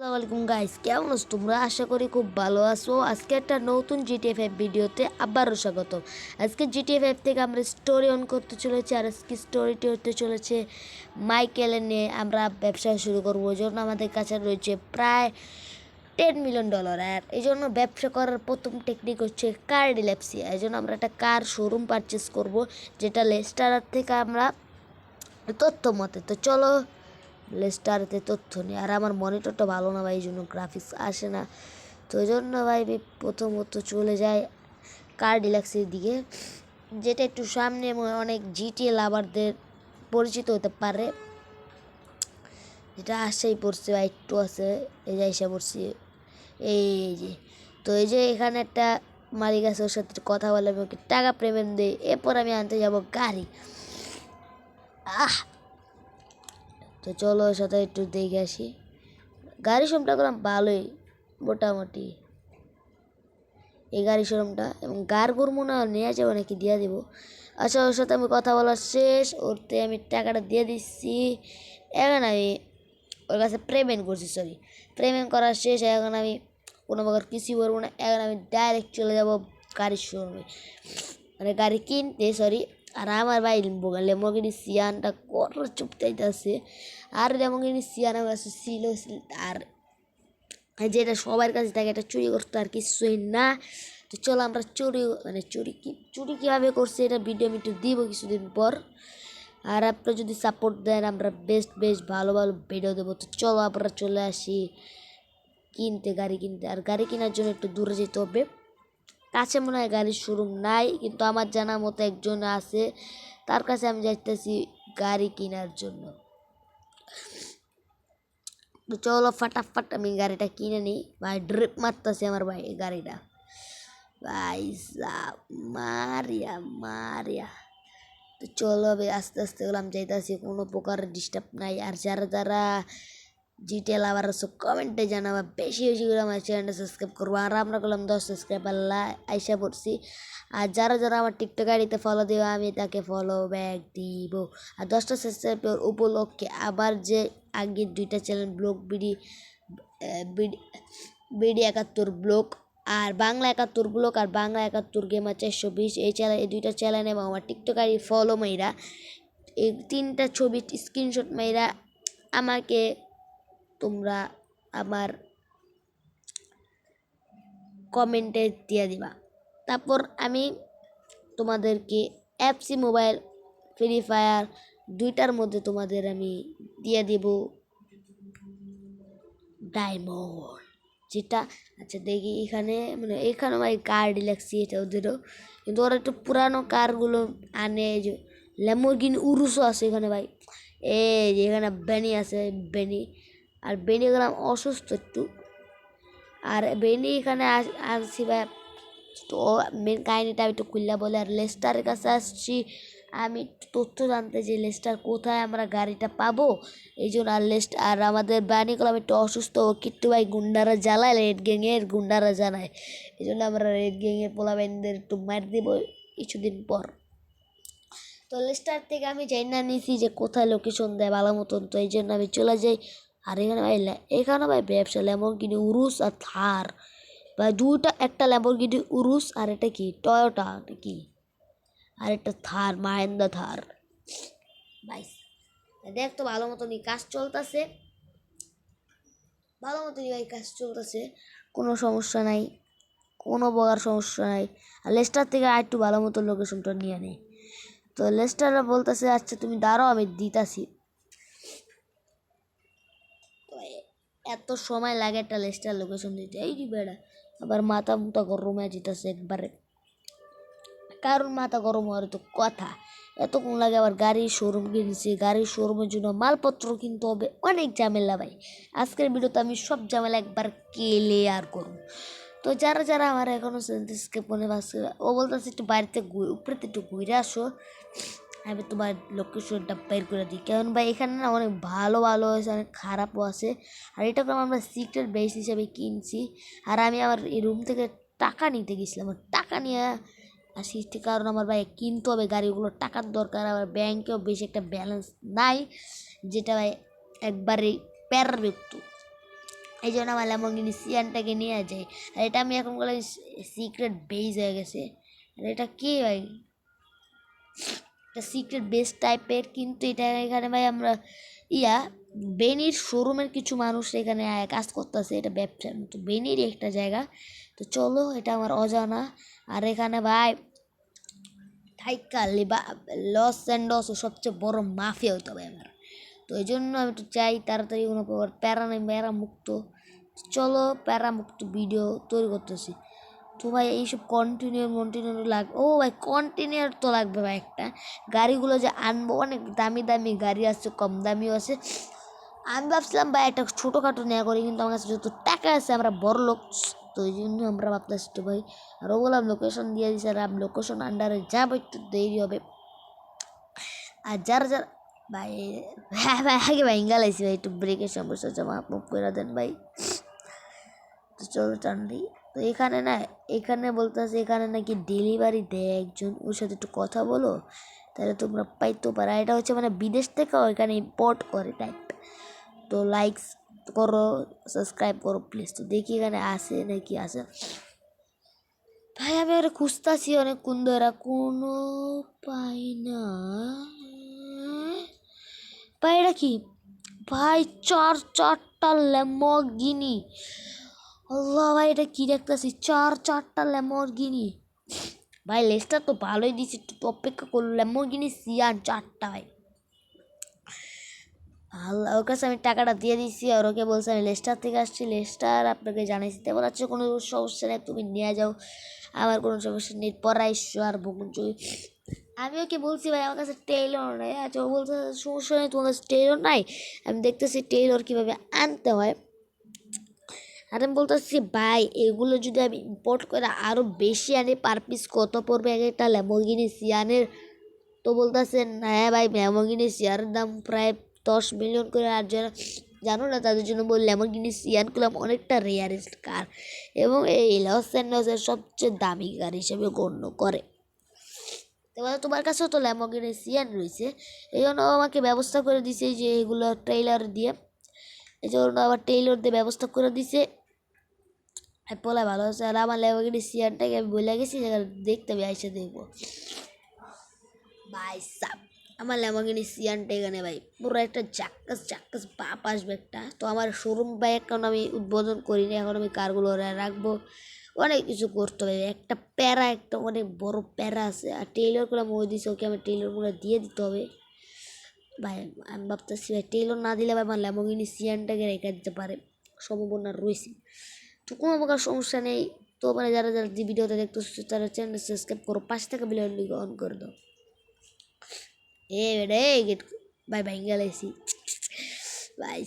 আসসালামু আলাইকুম গাইস কেমন আছো তোমরা? আশা করি খুব ভালো আছো। আজকে একটা নতুন জিটিএ ফাইভ ভিডিওতে আবারও স্বাগত আজকে জিটিএ ফাইভ থেকে আমরা স্টোরি অন করতে চলেছি আর আজকে স্টোরিটি হতে চলেছে মাইকেলের নিয়ে। আমরা ব্যবসা শুরু করব। ওই জন্য আমাদের কাছে রয়েছে প্রায় টেন মিলিয়ন ডলার আর এই জন্য ব্যবসা করার প্রথম টেকনিক হচ্ছে কার ডিলেপসিয়া এই জন্য আমরা একটা কার শোরুম পারচেস করব, যেটা লেস্টার থেকে আমরা তথ্য মতে। তো চলো লেস্টারতে তথ্য নেই। আর আমার মনিটরটা ভালো না ভাই, এই জন্য গ্রাফিক্স আসে না। তো ওই জন্য ভাই প্রথমত চলে যাই কার ডিলাক্সের দিকে, যেটা একটু সামনে অনেক জিটিএ লাভারদের পরিচিত হতে পারে। যেটা আসেই পড়ছে বা একটু আছে, এই যে এসে পড়ছি। এই যে, তো এই যে এখানে একটা মালিক আছে, ওর সাথে কথা বলে, আমি ওকে টাকা পেমেন্ট দিই, এরপর আমি আনতে যাব গাড়ি। আহ তো চলো ওর সাথে একটু দেখে আসি। গাড়ি শোরুমটা করলাম ভালোই, মোটামুটি। এই গাড়ি শোরুমটা এবং গার গরু মনে হয় নিয়ে যাব নাকি দিয়ে দিব। আচ্ছা ওর সাথে আমি কথা বলা শেষ ওরতে আমি টাকাটা দিয়ে দিচ্ছি। এখন আমি ওর কাছে পেমেন্ট করছি সরি পেমেন্ট করা শেষ, এখন আমি কোনো প্রকার কিছুই করব না। এখন আমি ডাইরেক্ট চলে যাব গাড়ির শোরুমে মানে গাড়ি কিনতে সরি আর আমার ভাই লেমোগিনি সিয়ানটা কত চুপ চাইতেছে আর লেমোগিনি সিয়ান আমার কাছে ছিল আর যেটা সবার কাছে থাকে এটা চুরি করতো, আর কিছুই না। তো চলো আমরা চুরি মানে চুরি কি চুরি কীভাবে করছে এটা ভিডিও আমি একটু দিব কিছুদিন পর। আর আপনারা যদি সাপোর্ট দেন, আমরা বেস্ট বেস্ট ভালো ভালো ভিডিও দেবো। তো চলো আমরা চলে আসি কিনতে, গাড়ি কিনতে। আর গাড়ি কেনার জন্য একটু দূরে যেতে হবে। কাছে মনে হয় গাড়ির শোরুম নাই, কিন্তু আমার জানা মতো একজন আছে, তার কাছে আমি যাইতেছি গাড়ি কেনার জন্য। তো চলো ফাটাফাট আমি গাড়িটা কিনে নিই, ভাই ড্রিপ মারতেছে আমার ভাই গাড়িটা। ভাই মারিয়া মারিয়া। তো চলো আস্তে আস্তে গেলাম যাইতেছি, কোনো প্রকার ডিস্টার্ব নাই। আর যারা যারা জিটেল আবার সব কমেন্টে জানাবা। বেশি বেশি করে আমার চ্যানেলটা সাবস্ক্রাইব করব। আর আমরা করলাম দশ সাবস্ক্রাইবার আইসা পড়ছি। আর যারা যারা আমার টিকটক আইডিতে ফলো দেবে আমি তাকে ফলো ব্যাক দিব। আর দশটা সাবস্ক্রাইবার উপলক্ষে আবার যে আগের দুইটা channel blog BD BD Ekattor blog আর বাংলা একাত্তর ব্লগ আর বাংলা একাত্তর গেমার চারশো বিশ, এই চ্যানেল এই দুইটা চ্যানেল এবং আমার টিকটক আইডি ফলো মেয়েরা এই তিনটা ছবি স্ক্রিনশট মেয়েরা আমাকে তোমরা আমার কমেন্টে দিয়ে দিবা। তারপর আমি তোমাদেরকে অ্যাপসি মোবাইল ফ্রি ফায়ার দুইটার মধ্যে তোমাদের আমি দিয়ে দেব ডায়মন্ড যেটা আচ্ছা দেখি এখানে মানে এখানে ভাই কার ডিলাক্সি এটা ওদেরও কিন্তু ওরা একটু পুরানো কারগুলো আনে যে ল্যামোরগিন উরুসও আছে এখানে ভাই। এই যে এখানে বেনি আছে বেনি আর বেনি গেলাম অসুস্থ একটু। আর বেনি এখানে আসছি ভাই। তো মেন কাহিনিটা আমি একটু খুললা বলে, আর লেস্টারের কাছে আসছি। আমি তথ্য জানতে যে লেস্টার কোথায় আমরা গাড়িটা পাবো? এই জন্য আর লেস্ট, আর আমাদের বাণী কলাম একটু অসুস্থ। কিট্টু ভাই গুন্ডারা জ্বালায় রেড গ্যাংয়ের গুন্ডারা জানায়। এই জন্য আমরা রেড গ্যাংয়ের পোলাবাইনদের একটু মার দিব কিছুদিন পর। তো লেস্টার থেকে আমি যাই না নিছি যে কোথায় লোকেশন দেয় ভালো মতন। তো এই জন্য আমি চলে যাই। আর এখানে ভাই এখানে ভাই ব্যবসা লেমন ল্যাম্বরগিনি উরুস আর থার ভাই দুইটা, একটা লেমন ল্যাম্বরগিনি উরুস আর এটা কি? টয়োটা কি? আর একটা থার মাহেন্দ্রা থার ভাই, দেখ তো ভালো মতনই কাজ চলতেছে। ভালো মতনই ভাই কাজ চলতেছে। কোনো সমস্যা নাই, কোনো প্রকার সমস্যা নাই। আর লেস্টার থেকে আর একটু ভালো মতো লোকেশনটা নিয়ে নেই তো লেস্টাররা বলতেছে আচ্ছা তুমি দাঁড়াও, আমি দিতাছি। এত সময় লাগে একটা লেস্টার লোকেশন দিতে। এই কি বেড়া, আবার মাথা মুথা গরম হয়ে যেতেছে একবারে। কারণ মাথা গরম হওয়ার তো কথা। এতক্ষণ লাগে আবার গাড়ির শোরুম কিনছি, গাড়ির শোরুমের জন্য মালপত্র কিনতে হবে, অনেক ঝামেলা ভাই। আজকের ভিডিওতে আমি সব ঝামেলা একবার ক্লিয়ার করব। তো যারা যারা আমার এখনও মনে পাচ্ছে ও বলতেছে একটু বাড়িতে উপরেতে একটু ঘুরে আসো। আমি তোমার লোকেশনটা বের করে দিই। কারণ ভাই, এখানে না অনেক ভালো ভালো হয়েছে অনেক খারাপও আছে। আর এটাকে আমরা সিক্রেট বেস হিসাবে কিনছি। আর আমি আমার এই রুম থেকে টাকা নিতে গেছিলাম। টাকা নিয়ে আসি কারণ আমার ভাই কিনতে হবে গাড়িগুলো। টাকার দরকার আবার ব্যাংকেও বেশি একটা ব্যালেন্স নাই, যেটা ভাই একবারেই প্যারাযুক্ত এই জন্য আমার ল্যাম্বরগিনি সিয়ানটাকে নিয়ে যায় আর এটা আমি এখন বলে সিক্রেট বেস হয়ে গেছে। আর এটা কি ভাই? এটা সিক্রেট বেস টাইপের কিন্তু এটা এখানে ভাই আমরা, ইয়া বেনির শোরুমের কিছু মানুষ এখানে কাজ করতেছে, এটা ব্যবসার মতো বেনিরই একটা জায়গা। তো চলো, এটা আমার অজানা। আর এখানে ভাই, থাইকা, লিবা, লস অ্যান্ডস সবচেয়ে বড় মাফিয়া হইতে হবে আমার। তো এই জন্য আমি একটু চাই তাড়াতাড়ি কোনো প্যারা নেই প্যারা মুক্ত চলো প্যারা মুক্ত ভিডিও তৈরি করতেছি। তো ভাই, এইসব কন্টিনিউ কন্টিনিউ লাগবে ও ভাই কন্টিনিউর তো লাগবে ভাই একটা। গাড়িগুলো যে আনব, অনেক দামি দামি গাড়ি আছে, কম দামিও আছে। আমি ভাবছিলাম ভাই একটা ছোটোখাটো নেওয়া করি, কিন্তু আমার কাছে যত টাকা আছে, আমরা বড় লোক, তো এই জন্য আমরা ভাবতেছি তো ভাই, আর বললাম লোকেশন দিয়ে দিছে, আর আমি লোকেশন আন্ডারে যাব, একটু দেরি হবে। আর যার যার, ভাই হ্যাঁ ভাই, আগে ভাই ইঙ্গালাইছি ভাই, একটু ব্রেকের সমস্যা মাপ মুপ করে দেন ভাই। তো চলো টান্ডি তো এখানে না, এখানে বলতেছে এখানে নাকি ডেলিভারি দেয় একজন, ওর সাথে একটু কথা বলো, তাহলে তোমরা পাইতে পারো। এটা হচ্ছে মানে বিদেশ থেকেও এখানে ইম্পোর্ট করে টাইপ তো লাইকস করো সাবস্ক্রাইব করো প্লিজ তো দেখি এখানে আসে নাকি আসে ভাই, আমি ওরা খুঁজতাছি অনেক কোন ধরা, কোনো পাই না। ভাই, এটা কি? ভাই, চার, চারটা ল্যাম্বরগিনি আল্লাহ ভাই, এটা কি দেখতেছি? চার, চারটা ল্যাম্বরগিনি ভাই লেসটা তো ভালোই দিছি, একটু অপেক্ষা করল। ল্যাম্বরগিনি সিয়ান চারটা, ভাই। আল্লাহ, ওর কাছে আমি টাকাটা দিয়ে দিচ্ছি আর ওকে বলছি, আমি লেস্টার থেকে আসছি লেস্টার আপনাকে জানাইছি। তেমন আছে, কোনো সমস্যা নেই, তুমি নিয়ে যাও। আমার কোনো সমস্যা নেই পড়াইছো আর ভ্রমণ আমি ওকে বলছি, ভাই, আমার কাছে টেইলর নেই। আচ্ছা ও বলছে, সমস্যা নেই, তোমার কাছে টেইলর নাই? আমি দেখতেছি টেইলর কীভাবে আনতে হয়। আর আমি বলতেছি, ভাই, এগুলো যদি আমি ইম্পোর্ট করে আরও বেশি আনি পার পিস কত পড়বে এক একটা ল্যাম্বরগিনি সিয়ানের তো বলতেছেন হ্যাঁ ভাই ল্যাম্বরগিনি সিয়ারের দাম প্রায় দশ মিলিয়ন করে। আর যারা জানো না, তাদের জন্য বললে ল্যাম্বরগিনি সিয়ান অনেকটা রেয়ারেস্ট কার এবং এই লস অ্যান্ডসের সবচেয়ে দামি কার হিসেবে গণ্য করে। এবার তোমার কাছেও তো ল্যাম্বরগিনি সিয়ান রয়েছে। এই জন্য আমাকে ব্যবস্থা করে দিছে যে, এগুলো ট্রেইলার দিয়ে। এই জন্য আবার টেইলর দিয়ে ব্যবস্থা করে দিছে। পোলা ভালো আছে আর আমার ল্যাম্বরগিনি সিয়ানটাকে আমি বলে গেছি, সেখানে দেখতে হবে, আইসে দেখব। ভাই সাপ আমার ল্যাম্বরগিনি সিয়ানটা এখানে ভাই, পুরো একটা চাক্কাস চাক্কাস বাপ আসবে একটা। তো আমার শোরুম ভাই এখন আমি উদ্বোধন করিনি এখন আমি কারগুলো রাখব। অনেক কিছু করতে হবে, একটা প্যারা, একটা অনেক বড় প্যারা আছে। আর টেইলরগুলো মই দিছে, ওকে আমি টেইলরগুলো দিয়ে দিতে হবে। ভাই, আমি ভাবতেছি ভাই টেইলর না দিলে ভাই আমার ল্যাম্বরগিনি সিয়ানটাকে রেখে দিতে পারে, সম্ভাবনা রয়েছে। তো কোনো প্রকার সমস্যা নেই। তো মানে যারা যারা যে ভিডিওটা দেখতেছো, তারা চ্যানেল সাবস্ক্রাইব করো পাঁচ টাকা বিলিয়ন অন করে দাও। এ বেড়ে গেট, ভাই ভাই গেলেছি ভাই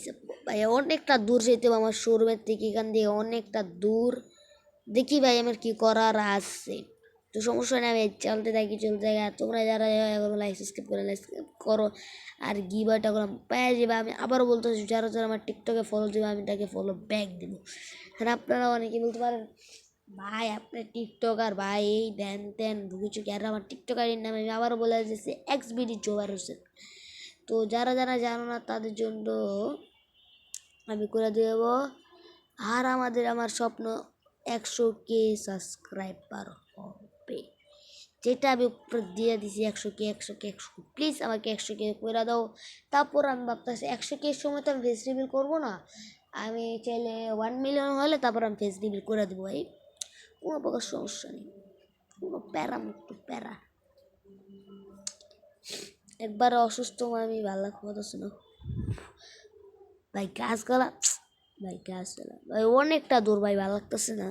ভাই, অনেকটা দূর যেতে আমার শোরুমের থেকে, এখান দিয়ে অনেকটা দূর। দেখি ভাই, আমার কি করার আছে। তো সমস্যা নেই, আমি চলতে থাকি চলতে থাকি। আর তোমরা যারা এখনও লাইক সাবস্ক্রাইব করে লাইক করো। আর গিবারটা করলাম পায়ে যাবে আমি আবারও বলতে বলতেছি, যারা যারা আমার টিকটকে ফলো দেবে, আমি তাকে ফলো ব্যাক দেবো। আর আপনারা অনেকে বলতে পারেন, ভাই আপনার টিকটকার ভাই, এই দেন তেন ভুগিচুকি আর আমার টিকটকারের নামে আমি আবারও বলে যাচ্ছি এক্স বিডি জোবার হোসেন তো যারা যারা জানো না, তাদের জন্য আমি করে দেব। আর আমাদের, আমার স্বপ্ন একশো কে সাবস্ক্রাইব হবে যেটা আমি উপরে দিয়ে দিছি একশো কে একশো। কে একশো প্লিজ আমাকে একশো কে করে দাও। তারপর আমি ভাবতেছি একশো কে সময় তো আমি ফেস রিভিল করব না। আমি চাইলে ওয়ান মিলিয়ন হলে তারপর আমি ফেস রিভিল করে দেবো ভাই। কোনো প্রকার সমস্যা নেই। কোনো প্যারা মুক্ত প্যারা। একবার অসুস্থ আমি ভালো তো শোনো ভাই গাছগালা ভাই গাছগালা ভাই অনেকটা দূর ভাই, ভালো লাগতেছে না।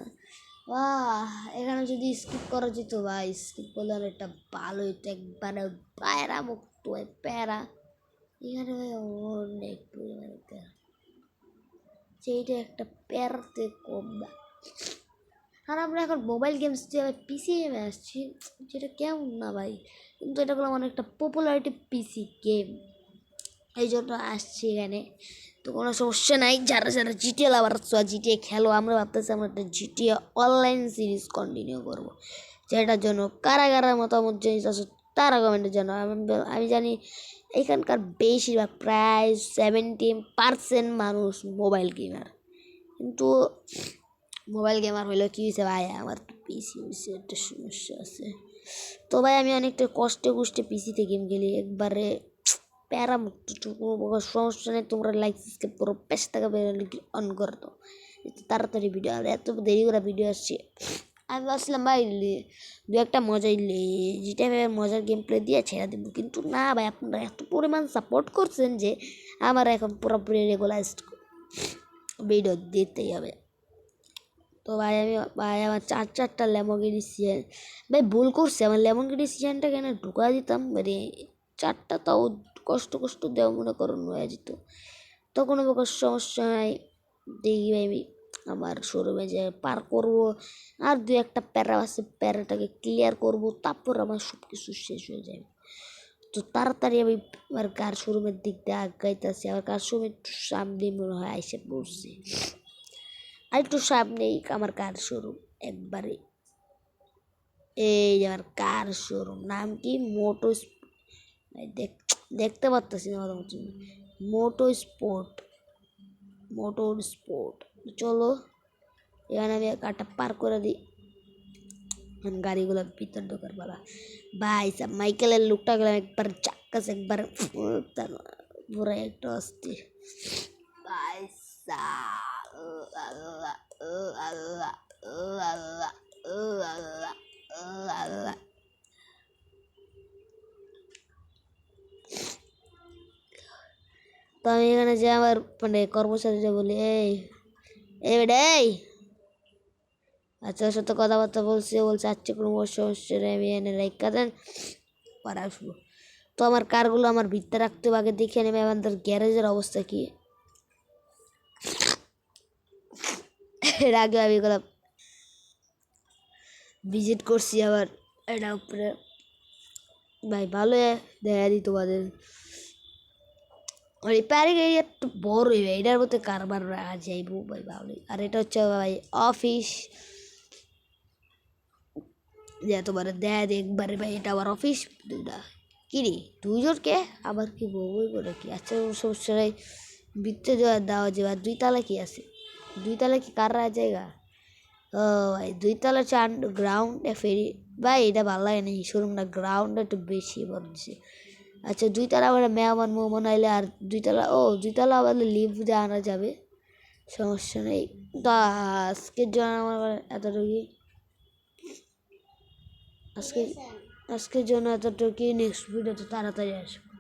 এখানে যদি স্কিপ করা যেত ভাই স্কিপ করলে অনেকটা ভালো হইতো, একবারে প্যারা মুক্ত হয় প্যারা। এখানে ভাই অনেক পরিমাণে প্যারা। সেইটা একটা প্যারাতে কম না। আর আমরা এখন মোবাইল গেমস দিয়ে পিসি গেমে আসছি, যেটা কেমন না ভাই। কিন্তু এটা করলাম অনেকটা পপুলারিটি পিসি গেম এই জন্য আসছি এখানে। তো কোনো সমস্যা নাই। যারা যারা জিটিএ লাভার আছো জিটিএ খেলো। আমরা ভাবতেছি আমরা একটা জিটিএ অনলাইন সিরিজ কন্টিনিউ করব। যেটার জন্য কারা কারা মতামত জিনিস আছে তারা কমেন্টের জন্য আমি- জানি এখানকার বেশিরভাগ প্রায় সেভেন্টি পার্সেন্ট মানুষ মোবাইল গেমার কিন্তু মোবাইল গেমার হইল কী হয়েছে ভাই? আমার পিসি হয়েছে একটা সমস্যা আছে। তো ভাই, আমি অনেকটা কষ্টে কষ্টে পিসিতে গেম খেলি। একবারে প্যারামুক্ত কোনো প্রকার সমস্যা নেই তোমরা লাইক সাবস্ক্রাইব করো পেশ টাকা অন করে দাও তাড়াতাড়ি ভিডিও আর এত দেরি করে ভিডিও আসছে আমি ভাবছিলাম ভাই দু একটা মজাই যেটা মজার গেম প্লে দিয়ে ছেড়ে দেবো কিন্তু না ভাই আপনারা এত পরিমাণ সাপোর্ট করছেন যে আমার এখন পুরোপুরি রেগুলাইজ ভিডিও দিতেই হবে তো ভাই আমি ভাই আমার চার চারটা লেমনগিরি সিয়ান ভাই ভুল করছে আমার লেমনগিরি সিয়ানটা কেন ঢুকা দিতাম মানে চারটা তাও কষ্ট কষ্ট দেওয়া মনে করুন হয়ে যেত। তখন প্রকার সমস্যা হয়, দেখি আমি আমার শোরুমে যে পার করব আর দু একটা প্যারা আছে, প্যারাটাকে ক্লিয়ার করব, তারপর আমার সব কিছু শেষ হয়ে যাবে। তো তাড়াতাড়ি আমি আমার কার শোরুমের দিক দিয়ে আগাইতেছি, আমার কার শোরুম একটু সামনে মনে হয় আইসে পড়ছে। আর একটু সামনেই আমার কার শোরুম একবারে এই আমার কার শোরুম নাম কি? মোটো দেখ দেখতে পারতেছি না বলছি মোটো স্পোর্ট মোটর স্পোর্ট চলো এখানে আমি কারটা পার করে দিই গাড়িগুলো ভিতর ঢোকার বলা ভাই সব মাইকেলের লুকটা গেলাম একবার চাক্কাস একবার পুরো একটা অস্থির ভাই আল্লাহ আল্লাহ আল্লাহ আল্লাহ আল্লাহ তো আমি এখানে যে আমার মানে কর্মচারীরা বলি এই এই আচ্ছা ওর সাথে কথাবার্তা বলছি বলছে আচ্ছা কোনো সমস্যা নেই আমি এনে রেখা দেন পরে আসব তো আমার কারগুলো আমার ভিতরে রাখতে হবে আগে দেখে নেবে আমাদের গ্যারেজের অবস্থা কি এর আগে আমি এগুলো ভিজিট করছি আবার এটা উপরে ভাই ভালো দেখা দিই তোমাদের আর এই প্যারিং এই একটু বড় হইবে এটার মধ্যে কারবার রাখা যাইব ভাই ভালোই আর এটা হচ্ছে ভাই অফিস যে তোমার দেয় একবারে ভাই এটা আবার অফিস দুইটা কি রে দুইজনকে আবার কি বই করে কি আচ্ছা সমস্যা নাই বৃত্তে দেওয়া দেওয়া যাবে দুই তালা কি আছে দুই তালা কি কার জায়গা ও ভাই দুই তালা হচ্ছে গ্রাউন্ডে ফেরি ভাই এটা ভালো লাগে না শোরুমটা গ্রাউন্ডে একটু বেশি বলছে আচ্ছা দুই তালা আবার মেহমান আইলে আর দুই তালা ও দুই তালা আবার লিভ দিয়ে আনা যাবে। সমস্যা নেই। তো, আজকের জন্য আমার এতটুকুই আজকে আজকের জন্য এতটুকুই নেক্সট ভিডিওতে তাড়াতাড়ি আসব।